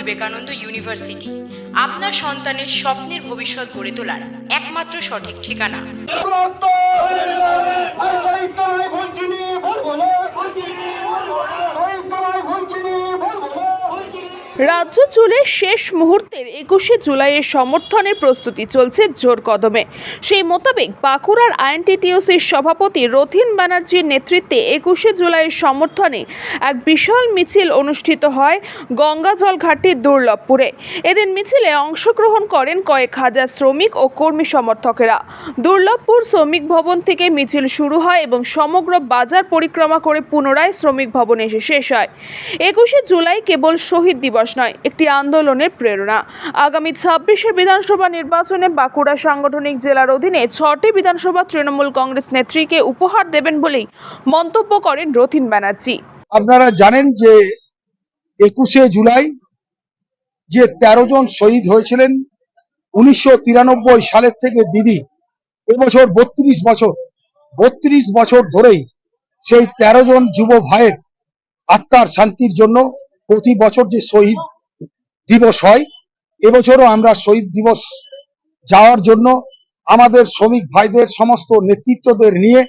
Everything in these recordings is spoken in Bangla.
বিবেকানন্দ ইউনিভার্সিটি। আপনার সন্তানের স্বপ্নের ভবিষ্যৎ গড়ে তোলার একমাত্র সঠিক ঠিকানা। রাজ্য জুড়ে শেষ মুহূর্তের একুশে জুলাইয়ের সমর্থনের প্রস্তুতি চলছে জোর কদমে। সেই মোতাবেক বাঁকুড়ার আইএনটিটিউসির সভাপতি রথিন ব্যানার্জির নেতৃত্বে একুশে জুলাইয়ের সমর্থনে এক বিশাল মিছিল অনুষ্ঠিত হয় গঙ্গাজল ঘাটির দুর্লভপুরে। এদিন মিছিলে অংশগ্রহণ করেন কয়েক হাজার শ্রমিক ও কর্মী সমর্থকেরা। দুর্লভপুর শ্রমিক ভবন থেকে মিছিল শুরু হয় এবং সমগ্র বাজার পরিক্রমা করে পুনরায় শ্রমিক ভবনে এসে শেষ হয়। একুশে জুলাই কেবল শহীদ দিবস নয়, একটি আন্দোলনের প্রেরণা। আগামী ছাব্বিশে বিধানসভা নির্বাচনে বাঁকুড়া সাংগঠনিক জেলার অধীনে ছটি বিধানসভা তৃণমূল কংগ্রেস নেত্রীকে উপহার দেবেন বলেই মন্তব্য করেন রথিন ব্যানার্জি। আপনারা জানেন যে একুশে জুলাই যে তেরো জন শহীদ হয়েছিলেন, উনিশশো তিরানব্বই সালের থেকে দিদি, এবছর বত্রিশ বছর বত্রিশ বছর ধরেই সেই তেরো জন যুব ভাইয়ের আত্মার শান্তির জন্য প্রতি বছর যে শহীদ দিবস হয়, এবছরও আমরা শহীদ দিবস যাওয়ার জন্য আমাদের শ্রমিক ভাইদের সমস্ত নেতৃত্বদের নিয়ে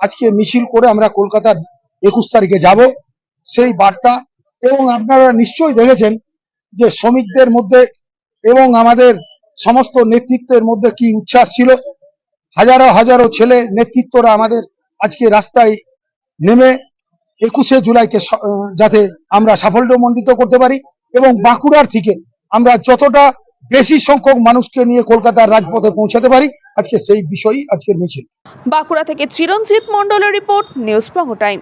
আজকে মিছিল করে আমরা কলকাতার একুশ তারিখে যাব। সেই বার্তা এবং আপনারা নিশ্চয়ই দেখেছেন যে শ্রমিকদের মধ্যে এবং আমাদের সমস্ত নেতৃত্বের মধ্যে কি উচ্ছ্বাস ছিল। হাজারো হাজারো ছেলে নেতৃত্বরা আমাদের আজকে রাস্তায় নেমে একুশে জুলাইকে যাতে আমরা সাফল্যমণ্ডিত করতে পারি এবং বাঁকুড়ার থেকে আমরা যতটা বেশি সংখ্যক মানুষকে নিয়ে কলকাতার রাজপথে পৌঁছাতে পারি, আজকে সেই বিষয়ই আজকের মিছিল। বাঁকুড়া থেকে চিরঞ্জিত মন্ডলের রিপোর্ট, নিউজ টাইম।